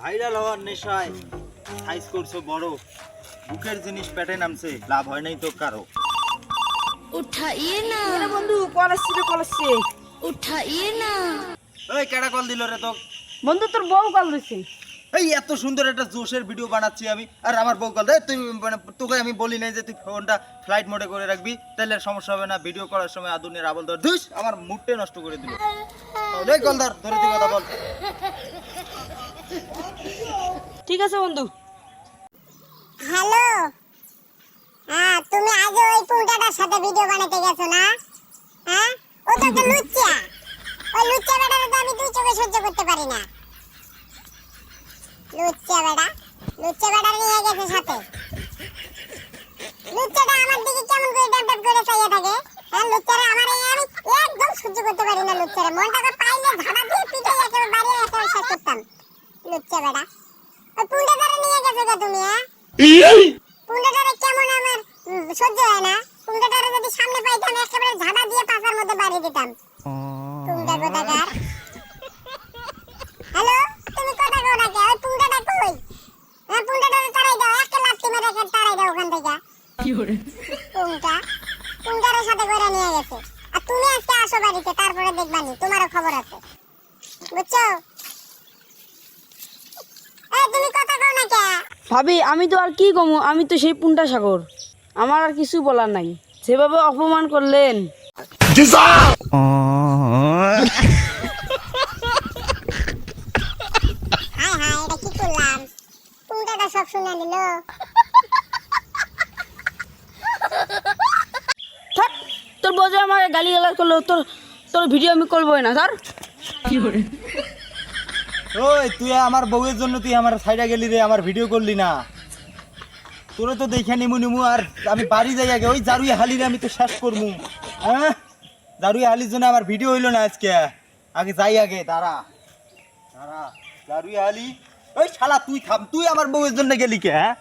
Viral হওয়ার নেশায় size করছ বড়। বুকের জিনিস পেটে নামছে লাভ হয় নাই তো কারও। উঠাইয়ে না। আরে বন্ধু কল আসছে রে কল আসছে। উঠাইয়ে না। ওই কেডা কল দিল রে তো বন্ধু তোর বউ কল দিছে। এই এত সুন্দর একটা জোশের ভিডিও বানাচ্ছি আমি। আর আমার বউ কল তুই মানে তোকে আমি বলি নাই যে তুই ফোনটা ফ্লাইট মোডে করে রাখবি তাহলে সমস্যা হবে না। ভিডিও করার সময় আদুনের আবল ধর ধুস আমার মুডটাই নষ্ট করে দিল। কল ধরে তুই কথা বল। ঠিক আছে বন্ধু। হ্যালো। হ্যাঁ তুমি আজ ওই পুংটাটার সাথে ভিডিও বানাতে গেছো না? হ্যাঁ? ও তো একটা লুচ্চা। ওই লুচ্চা বেটাটা তো আমি দুই চোখে সহ্য করতে পারি না। লুচ্চা বেটা লুচ্চা বেটা নিয়ে গেছে সাথে। লুচ্চাটা আমার দিকে কেমন করে ড্যাপ ড্যাপ করে চাইয়া থাকে? হ্যাঁ লুচ্চারা আমার এই আমি একদম সহ্য করতে পারি না লুচ্চারা। মনটাকে পাইলে ঝাড়া দিয়ে পিঠে একেবারে বাড়িয়ে একেবারে শেষ করতাম। লুচ্চা বেটা ওই পুংটাটারে নিয়ে গেছো গা তুমি হ্যাঁ? পুন্ডাটারে কেমন আমার সহ্য হয় না। পুন্ডাটারে যদি সামনে পাইতাম একেবারে ঝাড়া দিয়ে পাশার মধ্যে বাড়ি দিতাম। পুন্ডা কোথাকার হ্যালো তুমি কথা কও না কে ওই পুন্ডাটা কই হ্যাঁ পুন্ডাটারে তাড়াই দাও একটা লাথি মেরে একে তাড়াই দাও ওখান থেকে সাথে করে নিয়ে গেছে। আর তুমি আজকে আসো বাড়িতে তারপরে দেখবানি তোমারও খবর আছে। বুঝছ? তুমি কথা কও না কে? ভাবি আমি তো আর কি কমু? আমি তো সেই পুন্টা সাগর। আমার আর কিছু বলার নাই। যেভাবে অপমান করলেন। হাই হাই এটা কি করলাম? পুংটাটা সব শুনে নিল। তোর বোঝা আমার গালি গালাজ করল তোর তোর ভিডিও আমি করবোই না, ধর। ওই, তুই আমার বউয়ের জন্য তুই আমার সাইডে গেলি রে, আমার ভিডিও করলি না। তোরে তো দেখে নিমু নিমু, আর আমি বাড়ি যাই আগে, ওই জারুই হালিরে আমি তো শেষ করমু। হ্যাঁ? জারুই হালির জন্য আমার ভিডিও হইল না আজকে। আগে যাই আগে, দাঁড়া। দাঁড়া, জারুই হালি। ওই শালা, তুই থাম, তুই আমার বউয়ের জন্য গেলি কে হ্যাঁ?